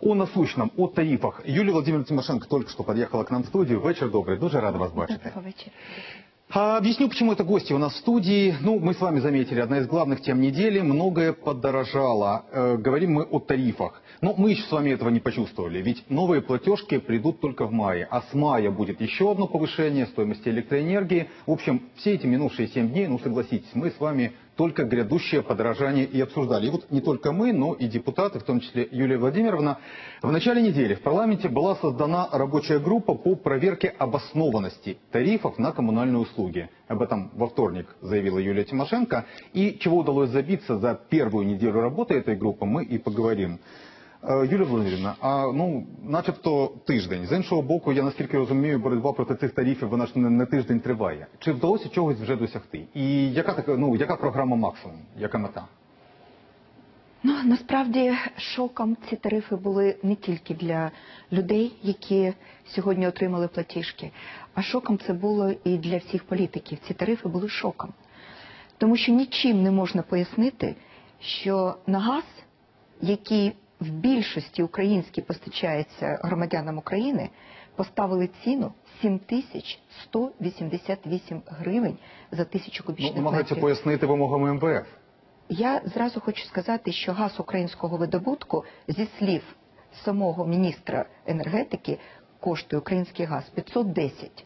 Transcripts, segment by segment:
о насущном, о тарифах. Юлия Владимировна Тимошенко только что подъехала к нам в студию. Вечер добрый, дуже рада вас бачити. Вечера. А, Объясню, почему это гости у нас в студии. Ну, мы с вами заметили, одна из главных тем недели, многое подорожало. Э, говорим мы о тарифах. Но мы еще с вами этого не почувствовали, ведь новые платежки придут только в мае. А с мая будет еще одно повышение стоимости электроэнергии. В общем, все эти минувшие 7 дней, ну, согласитесь, мы с вами только грядущее подорожание и обсуждали. И вот не только мы, но и депутаты, в том числе Юлия Владимировна. В начале недели в парламенте была создана рабочая группа по проверке обоснованности тарифов на коммунальные услуги. Об этом во вторник заявила Юлия Тимошенко. И чего удалось забиться за первую неделю работы этой группы, мы и поговорим. Е, Юлія Володимирівна, а ну, начебто тиждень. З іншого боку, я наскільки розумію, боротьба проти цих тарифів вона ж не, не тиждень триває. Чи вдалося чогось вже досягти? І яка така, ну яка програма максимум? Яка мета? Ну насправді шоком ці тарифи були не тільки для людей, які сьогодні отримали платіжки, а шоком це було і для всіх політиків. Ці тарифи були шоком. Тому що нічим не можна пояснити, що на газ, який в більшості український постачається громадянам України, поставили ціну 7188 гривень за тисячу Ну, кубічних намагаються метрів. пояснити вимогами МВФ. Я зразу хочу сказати, що газ українського видобутку зі слів самого міністра енергетики коштує український газ 510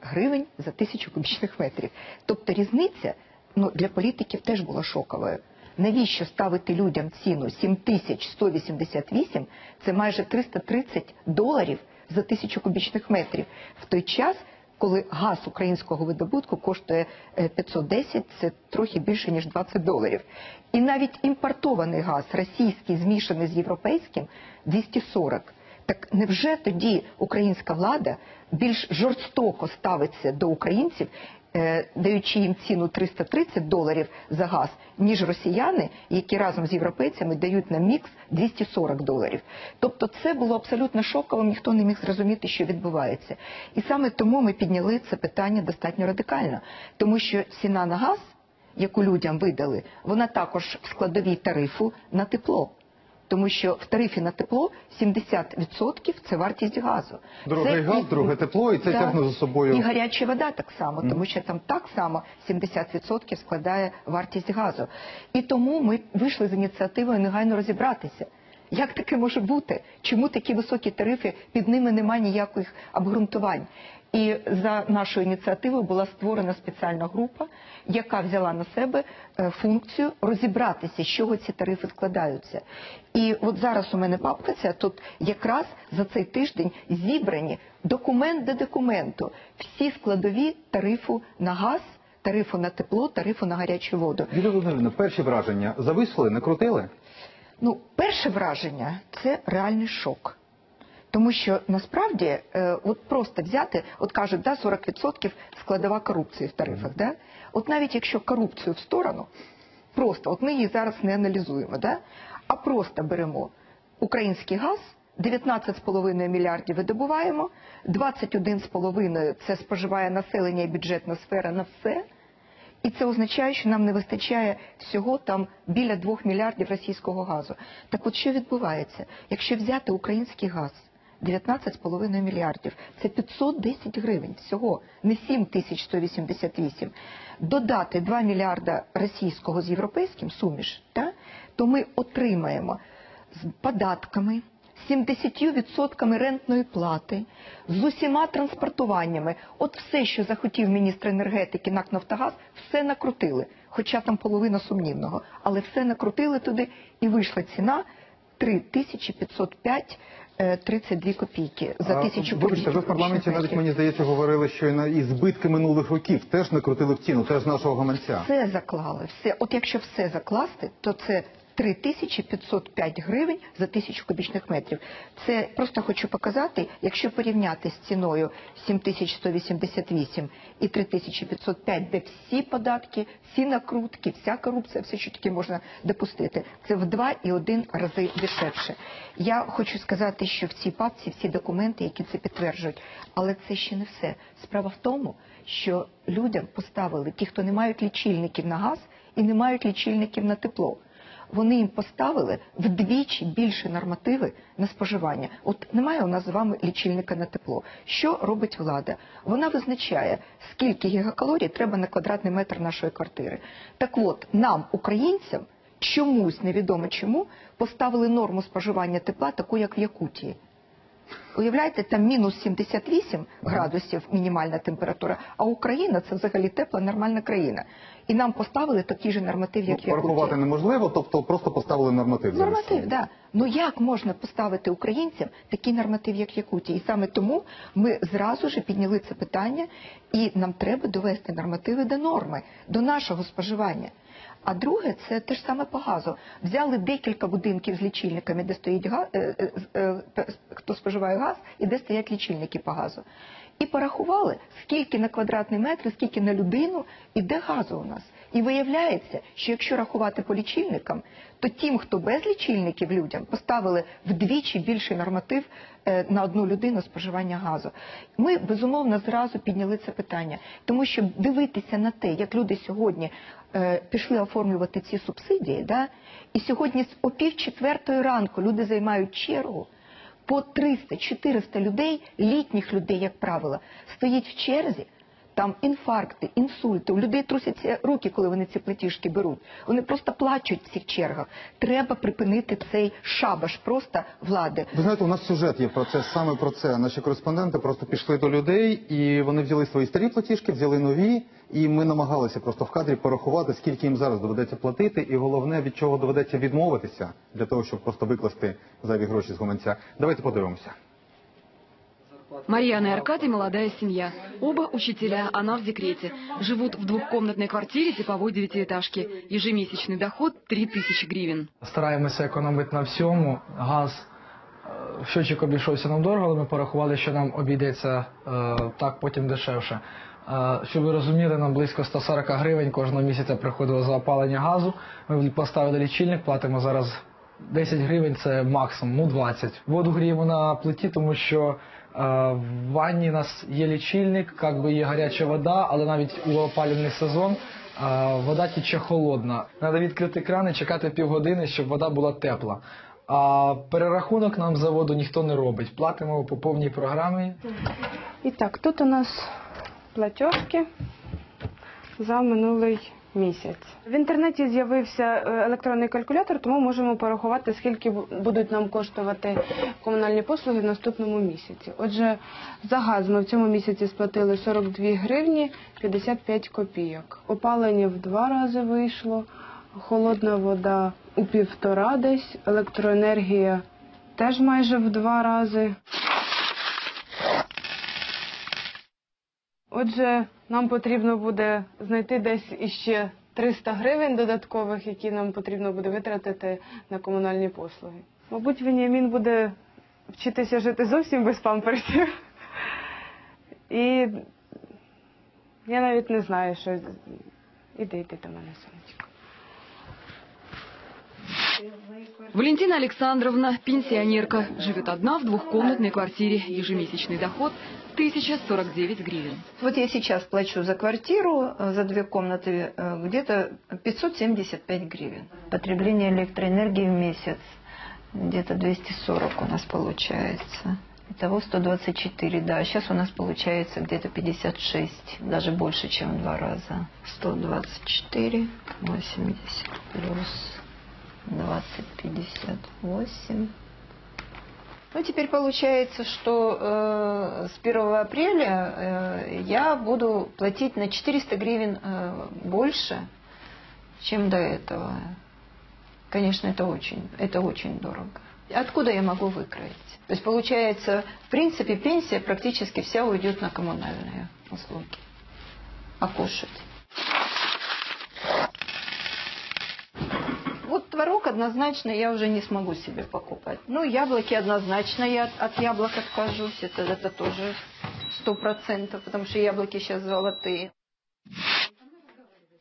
гривень за тисячу кубічних метрів. Тобто різниця ну, для політиків теж була шоковою. Навіщо ставити людям ціну 7188, це майже 330 доларів за тисячу кубічних метрів, в той час, коли газ українського видобутку коштує е, 510, це трохи більше ніж 20 доларів. І навіть імпортований газ, російський, змішаний з європейським, 240. Так невже тоді українська влада більш жорстоко ставиться до українців, е, даючи їм ціну 330 доларів за газ, ніж росіяни, які разом з європейцями дають на мікс 240 доларів? Тобто це було абсолютно шоковим, ніхто не міг зрозуміти, що відбувається. І саме тому ми підняли це питання достатньо радикально, тому що ціна на газ, яку людям видали, вона також в складовій тарифу на тепло. Тому що в тарифі на тепло 70% це вартість газу. Дорогий Це газ, друге тепло, і це Да. тягне за собою- і гаряча вода так само, тому що там так само 70% складає вартість газу. І тому ми вийшли з ініціативою негайно розібратися. Як таке може бути? Чому такі високі тарифи, під ними немає ніяких обґрунтувань? І за нашою ініціативою була створена спеціальна група, яка взяла на себе е, функцію розібратися, з чого ці тарифи складаються. І от зараз у мене папка ця тут якраз за цей тиждень зібрані документ до документу всі складові тарифу на газ, тарифу на тепло, тарифу на гарячу воду. Юлія Володимирівна, перші враження зависли, не крутили? Ну, перше враження це реальний шок. Тому що насправді, е, от просто взяти, от кажуть, да, 40% складова корупції в тарифах. Да? От навіть якщо корупцію в сторону, просто, от ми її зараз не аналізуємо, да? а просто беремо український газ, 19,5 мільярдів видобуваємо, 21,5 це споживає населення і бюджетна сфера на все. І це означає, що нам не вистачає всього там біля 2 мільярдів російського газу. Так от що відбувається? Якщо взяти український газ 19,5 мільярдів, це 510 гривень всього, не 7188, додати 2 мільярда російського з європейським суміш, та, то ми отримаємо з податками, 70% рентної плати, з усіма транспортуваннями. От все, що захотів міністр енергетики НАК «Нафтогаз», все накрутили. Хоча там половина сумнівного. Але все накрутили туди і вийшла ціна 3505 е, 32 копійки за тисячу Вибачте, ви в парламенті навіть, мені здається, говорили, що і збитки минулих років теж накрутили в ціну, теж нашого гаманця. Все заклали, все. От якщо все закласти, то це 3505 гривень за тисячу кубічних метрів. Це просто хочу показати, якщо порівняти з ціною 7188 і 3505, де всі податки, всі накрутки, вся корупція, все, що таке можна допустити, це в 2,1 рази дешевше. Я хочу сказати, що в цій папці всі документи, які це підтверджують, але це ще не все. Справа в тому, що людям поставили ті, хто не мають лічильників на газ і не мають лічильників на тепло. Вони їм поставили вдвічі більше нормативи на споживання. От немає у нас з вами лічильника на тепло. Що робить влада? Вона визначає, скільки гігакалорій треба на квадратний метр нашої квартири. Так от, нам, українцям, чомусь невідомо чому поставили норму споживання тепла, таку як в Якутії. Уявляєте, там мінус 78 градусів мінімальна температура, а Україна це взагалі тепла, нормальна країна. І нам поставили такий же норматив, як в Ну, порахувати неможливо, тобто просто поставили норматив. Норматив, да. Ну як можна поставити українцям такий норматив, як в Якутії? І саме тому ми зразу ж підняли це питання, і нам треба довести нормативи до норми, до нашого споживання. А друге, це те ж саме по газу. Взяли декілька будинків з лічильниками, де стоїть газ, хто споживає газ, і де стоять лічильники по газу. І порахували, скільки на квадратний метр, скільки на людину іде газу у нас. І виявляється, що якщо рахувати по лічильникам, то тим, хто без лічильників людям, поставили вдвічі більший норматив е, на одну людину споживання газу. Ми безумовно зразу підняли це питання, тому що дивитися на те, як люди сьогодні е, пішли оформлювати ці субсидії, да, і сьогодні з о пів четвертої ранку люди займають чергу. По 300-400 людей, літніх людей, як правило, стоїть в черзі. Там інфаркти, інсульти. У людей трусяться руки, коли вони ці платіжки беруть. Вони просто плачуть в цих чергах. Треба припинити цей шабаш просто влади. Ви знаєте, у нас сюжет є про це, саме про це. Наші кореспонденти просто пішли до людей, і вони взяли свої старі платіжки, взяли нові, і ми намагалися просто в кадрі порахувати, скільки їм зараз доведеться платити, і головне, від чого доведеться відмовитися, для того, щоб просто викласти зайві гроші з гаманця. Давайте подивимося. Марьяна и Аркадий – молодая семья. Оба учителя, она в декрете. Живут в двухкомнатной квартире типовой девятиэтажки. Ежемесячный доход – 3000 гривен. Стараємося економити на всьому. Газ щочик обійшовся нам дорого, але ми порахували, що нам обійдеться е, так потім дешевше. Е, щоб ви розуміли, нам близько 140 гривень кожного місяця приходило за опалення газу. Ми поставили лічильник, платимо зараз 10 гривень, це максимум, ну 20. Воду гріємо на плиті, тому що в ванні у нас є лічильник, як би є гаряча вода, але навіть у опалювальний сезон вода тече холодна. Треба відкрити кран і чекати півгодини, щоб вода була тепла. А перерахунок нам з заводу ніхто не робить. Платимо по повній програмі. І так, тут у нас платіжки за минулий місяць. В інтернеті з'явився е, електронний калькулятор, тому можемо порахувати, скільки будуть нам коштувати комунальні послуги в наступному місяці. Отже, за газ ми в цьому місяці сплатили 42 гривні 55 копійок. Опалення в два рази вийшло, холодна вода у півтора десь, електроенергія теж майже в два рази. Отже, нам потрібно буде знайти десь іще 300 гривень додаткових, які нам потрібно буде витратити на комунальні послуги. Мабуть, Веніамін буде вчитися жити зовсім без памперсів. І я навіть не знаю, що. Іди, йди до мене, сонечко. Валентина Александровна – пенсионерка. Живет одна в двухкомнатной квартире. Ежемесячный доход – 1049 гривен. Вот я сейчас плачу за квартиру, э, за две комнаты, э, где-то 575 гривен. Потребление электроэнергии в месяц где-то 240 у нас получается. Итого 124, да. Сейчас у нас получается где-то 56, даже больше, чем в два раза. 124, 80 плюс 20, 58. Ну, теперь получается, что э, с 1 апреля э, я буду платить на 400 гривен э, больше, чем до этого. Конечно, это очень, это очень дорого. Откуда я могу выкроить? То есть, получается, в принципе, пенсия практически вся уйдет на коммунальные услуги. А кушать? Вот творог однозначно я уже не смогу себе покупать. Ну, яблоки однозначно я от, от яблок откажусь. Это, это тоже сто процентов, потому что яблоки сейчас золотые.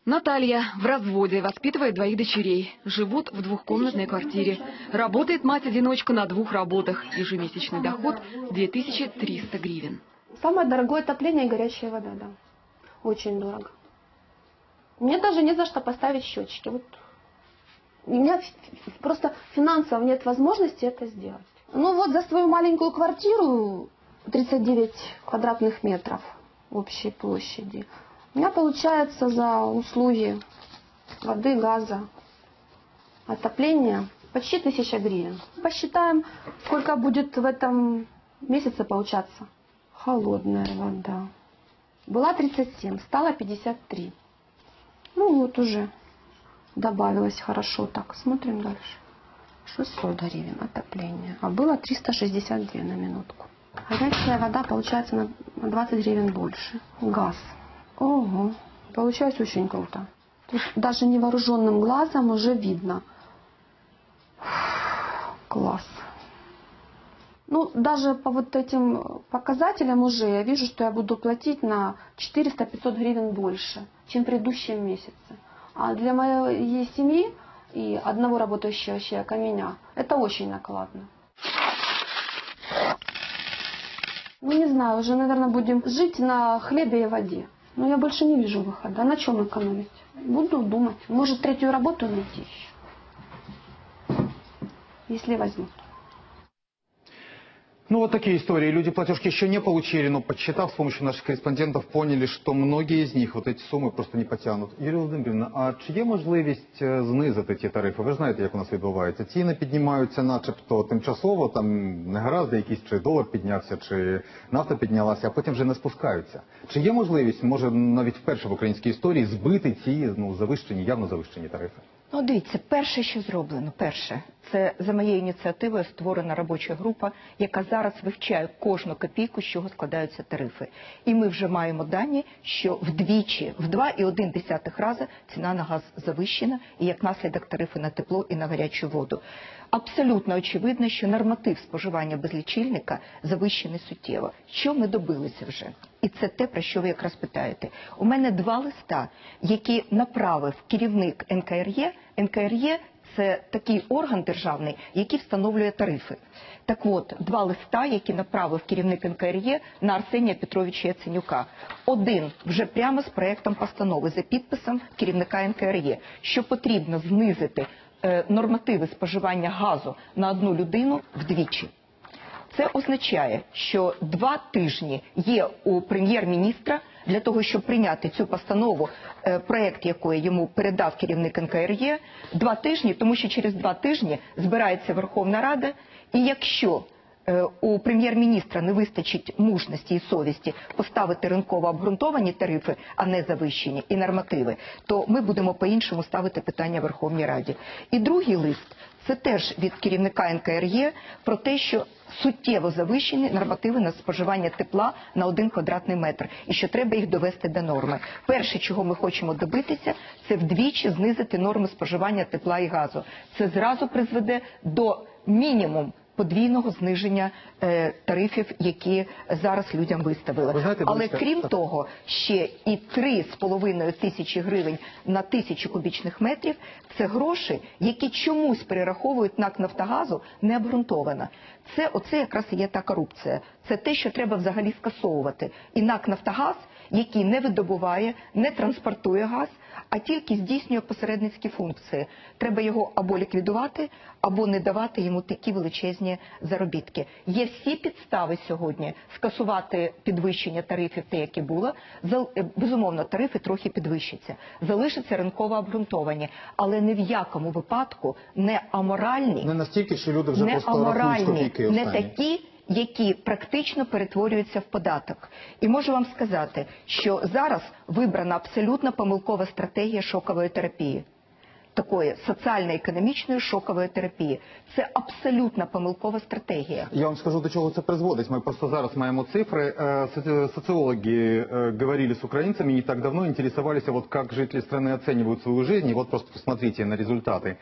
Наталья в разводе, воспитывает двоих дочерей. Живут в двухкомнатной квартире. Работает мать-одиночка на двух работах. Ежемесячный доход – 2300 гривен. Самое дорогое отопление и горячая вода, да. Очень дорого. Мне даже не за что поставить счетчики. Вот У меня просто финансово нет возможности это сделать. Ну вот за свою маленькую квартиру 39 квадратных метров общей площади. У меня получается за услуги воды, газа, отопления почти тысяча гривен. Посчитаем, сколько будет в этом месяце получаться. Холодная вода. Была 37, стала 53. Ну вот уже добавилось хорошо. Так, смотрим дальше. 600 гривен отопление. А было 362 на минутку. Горячая вода получается на на 20 гривен больше. Газ. Ого. Получается очень круто. Тут даже невооруженным глазом уже видно. Класс. Ну, даже по вот этим показателям уже я вижу, что я буду платить на 400-500 гривен больше, чем в предыдущем месяце. А для моей семьи и одного работающего человека, меня, это очень накладно. Ну, не знаю, уже, наверное, будем жить на хлебе и воде. Но я больше не вижу выхода. На чем экономить? Буду думать. Может, третью работу найти еще. Если возьмут. Ну вот такие истории. Люди платежки еще не получили, но подсчитав с помощью наших корреспондентов, поняли, что многие из них вот эти суммы просто не потягнуть. Юрія Володимирівна, а чи є можливість е, знизити ті тарифи? Ви знаєте, як у нас відбувається. Ціни піднімаються начебто тимчасово, там негаразди якісь, чи долар піднявся, чи нафта піднялася, а потім вже не спускаються. Чи є можливість, може навіть вперше в українській історії, збити ці ну, завищені, явно завищені тарифи? Ну, дивіться, перше, що зроблено, перше, це за моєю ініціативою створена робоча група, яка зараз вивчає кожну копійку, з чого складаються тарифи. І ми вже маємо дані, що вдвічі, в 2,1 рази ціна на газ завищена, і як наслідок тарифи на тепло і на гарячу воду. Абсолютно очевидно, що норматив споживання без лічильника завищений суттєво. Що ми добилися вже? І це те, про що ви якраз питаєте. У мене два листа, які направив керівник НКРЄ. НКРЄ це такий орган державний, який встановлює тарифи. Так от, два листа, які направив керівник НКРЄ на Арсенія Петровича Яценюка. Один вже прямо з проектом постанови за підписом керівника НКРЄ, що потрібно знизити е, нормативи споживання газу на одну людину вдвічі. Це означає, що два тижні є у прем'єр-міністра для того, щоб прийняти цю постанову, е, проект якої йому передав керівник НКРЄ. Два тижні, тому що через два тижні збирається Верховна Рада, і якщо е, у прем'єр-міністра не вистачить мужності і совісті поставити ринково обґрунтовані тарифи, а не завищені і нормативи, то ми будемо по-іншому ставити питання Верховній Раді. І другий лист це теж від керівника НКРЄ про те, що суттєво завищені нормативи на споживання тепла на один квадратний метр, і що треба їх довести до норми. Перше, чого ми хочемо добитися, це вдвічі знизити норми споживання тепла і газу. Це зразу призведе до мінімум подвійного зниження е, тарифів, які зараз людям виставили. Ви знаєте, Але Бориска, крім того, ще і 3,5 тисячі гривень на тисячу кубічних метрів це гроші, які чомусь перераховують НАК Нафтогазу необґрунтовано. Це оце якраз і є та корупція. Це те, що треба взагалі скасовувати. І НАК Нафтогаз, який не видобуває, не транспортує газ, а тільки здійснює посередницькі функції. Треба його або ліквідувати, або не давати йому такі величезні заробітки. Є всі підстави сьогодні скасувати підвищення тарифів, те, яке було. Е, Безумовно, тарифи трохи підвищаться. Залишаться ринково обґрунтовані, але ні в якому випадку не аморальні Не настільки, що люди вже не просто аморальні, не такі, які практично перетворюються в податок. І можу вам сказати, що зараз вибрана абсолютно помилкова стратегія шокової терапії. Такої соціально-економічної шокової терапії. Це абсолютно помилкова стратегія. Я вам скажу, до чого це призводить. Ми просто зараз маємо цифри. Е, соці- Социологи э, говорили с украинцами не так давно, интересовались, а вот как жители страны оценивают свою жизнь. И вот просто посмотрите на результаты.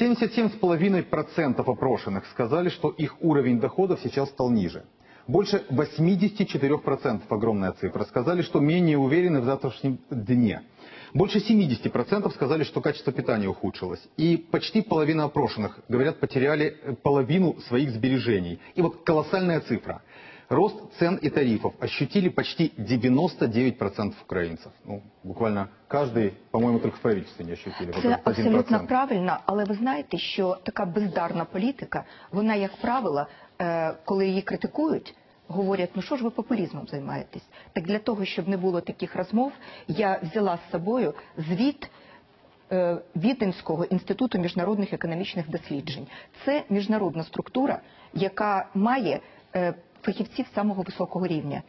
77,5% опрошенных сказали, что их уровень доходов сейчас стал ниже. Больше 84%, огромная цифра, сказали, что менее уверены в завтрашнем дне. Больше 70% сказали, что качество питания ухудшилось. И почти половина опрошенных, говорят, потеряли э, половину своих сбережений. И вот колоссальная цифра. Рост цен и тарифов ощутили почти 99% украинцев. Ну, буквально каждый, по-моему, только в правительстве не ощутили. вот Це этот 1%. абсолютно правильно, але ви знаєте, що така бездарна політика, вона, як правило, е, коли її критикують, говорять, ну що ж ви популізмом займаєтесь? Так для того, щоб не було таких розмов, я взяла з собою звіт Вітинського Віденського інституту міжнародних економічних досліджень. Це міжнародна структура, яка має е, фахівців самого високого рівня.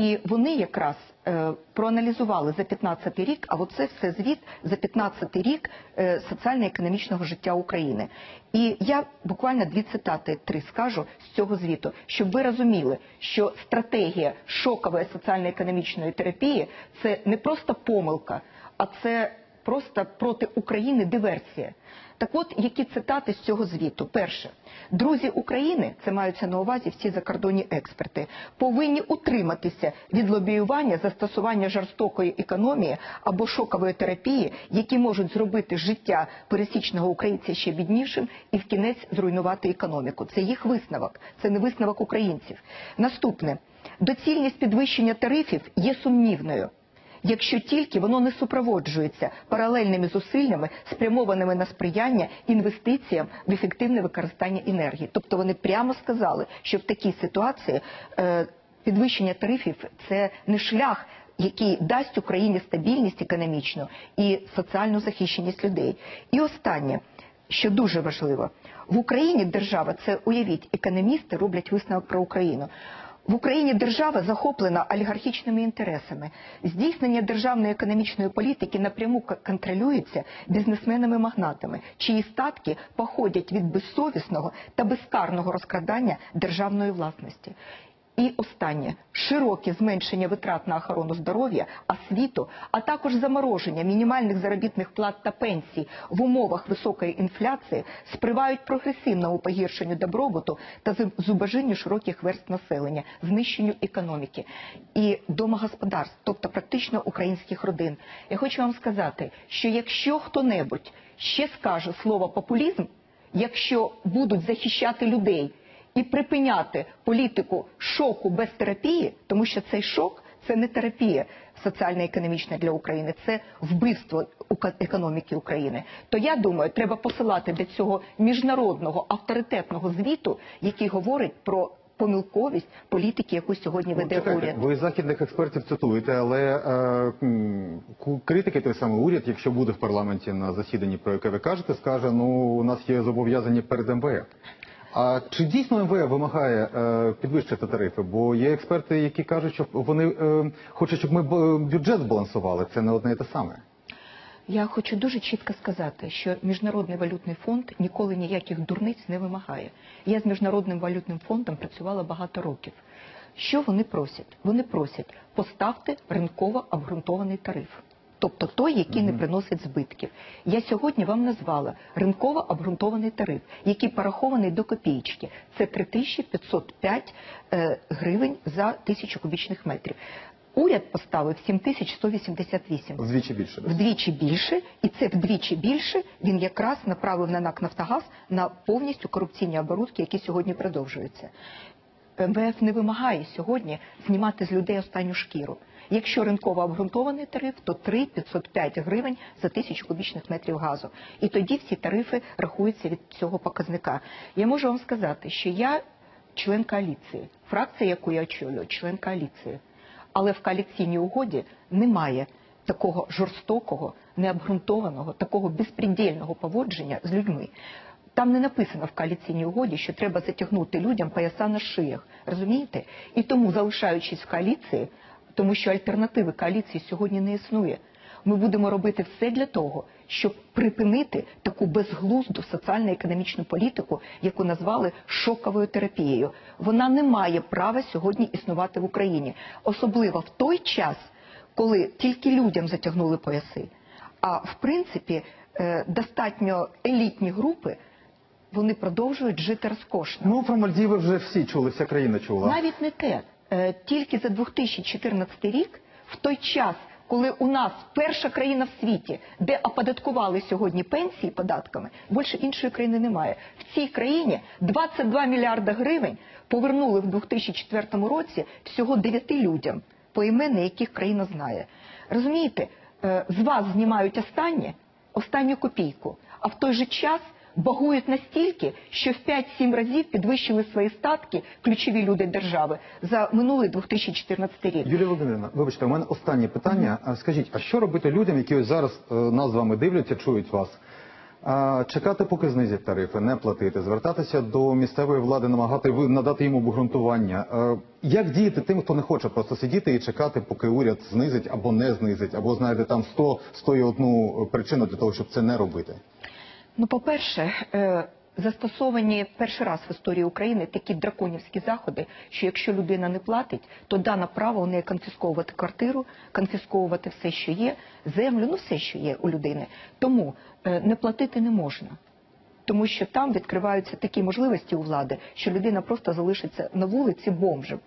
І вони якраз е, проаналізували за 15 рік, а оце все звіт за 15 рік е, соціально-економічного життя України. І я буквально дві цитати три скажу з цього звіту, щоб ви розуміли, що стратегія шокової соціально-економічної терапії це не просто помилка, а це просто проти України диверсія. Так от, які цитати з цього звіту? Перше, друзі України, це маються на увазі всі закордонні експерти, повинні утриматися від лобіювання застосування жорстокої економії або шокової терапії, які можуть зробити життя пересічного українця ще біднішим і в кінець зруйнувати економіку. Це їх висновок, це не висновок українців. Наступне доцільність підвищення тарифів є сумнівною якщо тільки воно не супроводжується паралельними зусиллями, спрямованими на сприяння інвестиціям в ефективне використання енергії. Тобто вони прямо сказали, що в такій ситуації е, підвищення тарифів це не шлях. Який дасть Україні стабільність економічну і соціальну захищеність людей. І останнє, що дуже важливо, в Україні держава це уявіть, економісти роблять висновок про Україну. В Україні держава захоплена олігархічними інтересами. Здійснення державної економічної політики напряму контролюється бізнесменами-магнатами, чиї статки походять від безсовісного та безкарного розкрадання державної власності. І останнє широке зменшення витрат на охорону здоров'я, освіту, а також замороження мінімальних заробітних плат та пенсій в умовах високої інфляції спривають прогресивному погіршенню добробуту та зу- зубожінню широких верст населення, знищенню економіки і домогосподарств, тобто практично українських родин. Я хочу вам сказати, що якщо хто-небудь ще скаже слово популізм, якщо будуть захищати людей і припиняти політику шоку без терапії, тому що цей шок це не терапія соціально-економічна для України, це вбивство економіки України. То я думаю, треба посилати для цього міжнародного авторитетного звіту, який говорить про помилковість політики, яку сьогодні Ну, веде чекайте, уряд. ви західних експертів цитуєте, але е, критики той самий уряд, якщо буде в парламенті на засіданні, про яке ви кажете, скаже, ну у нас є зобов'язання перед МВФ. А чи дійсно МВФ вимагає е, підвищити тарифи? Бо є експерти, які кажуть, що вони е, хочуть, щоб ми бюджет збалансували. Це не одне і те саме. Я хочу дуже чітко сказати, що Міжнародний валютний фонд ніколи ніяких дурниць не вимагає. Я з Міжнародним валютним фондом працювала багато років. Що вони просять? Вони просять поставте ринково обґрунтований тариф. Тобто той, який не приносить збитків. Я сьогодні вам назвала ринково обґрунтований тариф, який порахований до копієчки. Це 3505 е, гривень за тисячу кубічних метрів. Уряд поставив 7188 Вдвічі більше. вдвічі більше, і це вдвічі більше він якраз направив на НАК Нафтогаз на повністю корупційні оборудки, які сьогодні продовжуються. МВФ не вимагає сьогодні знімати з людей останню шкіру. Якщо ринково обґрунтований тариф, то 3 505 гривень за тисячу кубічних метрів газу. І тоді всі тарифи рахуються від цього показника. Я можу вам сказати, що я член коаліції, фракція, яку я очолюю, член коаліції. Але в коаліційній угоді немає такого жорстокого, необґрунтованого, такого безпредельного поводження з людьми. Там не написано в коаліційній угоді, що треба затягнути людям пояса на шиях. Розумієте? І тому, залишаючись в коаліції, тому що альтернативи коаліції сьогодні не існує. Ми будемо робити все для того, щоб припинити таку безглузду соціально-економічну політику, яку назвали шоковою терапією. Вона не має права сьогодні існувати в Україні, особливо в той час, коли тільки людям затягнули пояси. А в принципі, е, достатньо елітні групи вони продовжують жити розкошно. Ну про Мальдіви вже всі чули, вся країна чула. Навіть не те. Е, Тільки за 2014 рік, в той час, коли у нас перша країна в світі, де оподаткували сьогодні пенсії податками, більше іншої країни немає. В цій країні 22 мільярда гривень повернули в 2004 році всього 9 людям, поімени яких країна знає. Розумієте, е, з вас знімають останнє, останню копійку, а в той же час багують настільки, що в 5-7 разів підвищили свої статки ключові люди держави за минулий 2014 рік. Юлія Володимирівна, вибачте, у мене останнє питання. А Скажіть, а що робити людям, які ось зараз е, нас з вами дивляться, чують вас? А, чекати, поки знизять тарифи, не платити, звертатися до місцевої влади, намагати надати їм обґрунтування. Е, як діяти тим, хто не хоче просто сидіти і чекати, поки уряд знизить або не знизить, або знаєте, там 100, 101 причину для того, щоб це не робити? Ну, по-перше, е, застосовані перший раз в історії України такі драконівські заходи, що якщо людина не платить, то дане право у неї конфісковувати квартиру, конфісковувати все, що є, землю, ну все, що є у людини. Тому е, не платити не можна. Тому що там відкриваються такі можливості у влади, що людина просто залишиться на вулиці бомжем.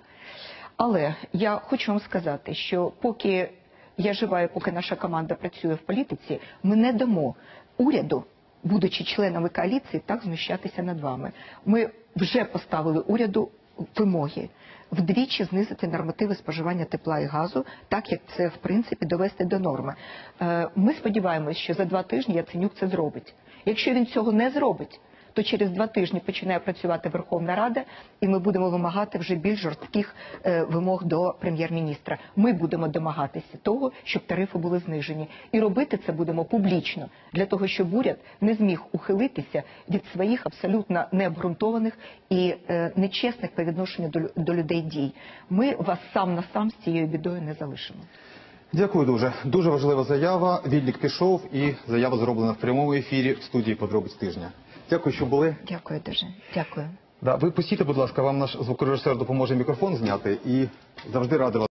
Але я хочу вам сказати, що поки я жива поки наша команда працює в політиці, ми не дамо уряду, будучи членами коаліції, так знущатися над вами. Ми вже поставили уряду вимоги вдвічі знизити нормативи споживання тепла і газу, так як це в принципі довести до норми. Е, Ми сподіваємось, що за два тижні Яценюк це зробить. Якщо він цього не зробить, то через два тижні починає працювати Верховна Рада, і ми будемо вимагати вже більш жорстких е, вимог до прем'єр-міністра. Ми будемо домагатися того, щоб тарифи були знижені, і робити це будемо публічно для того, щоб уряд не зміг ухилитися від своїх абсолютно необґрунтованих і е, нечесних по відношенню до, лю- до людей дій. Ми вас сам на сам з цією бідою не залишимо. Дякую дуже. Дуже важлива заява. Відлік пішов і заява зроблена в прямому ефірі в студії подробиць тижня. Дякую, що були. Дякую дуже. Дякую. Да, ви постійте, будь ласка, вам наш звукорежисер допоможе мікрофон зняти і завжди радий вас.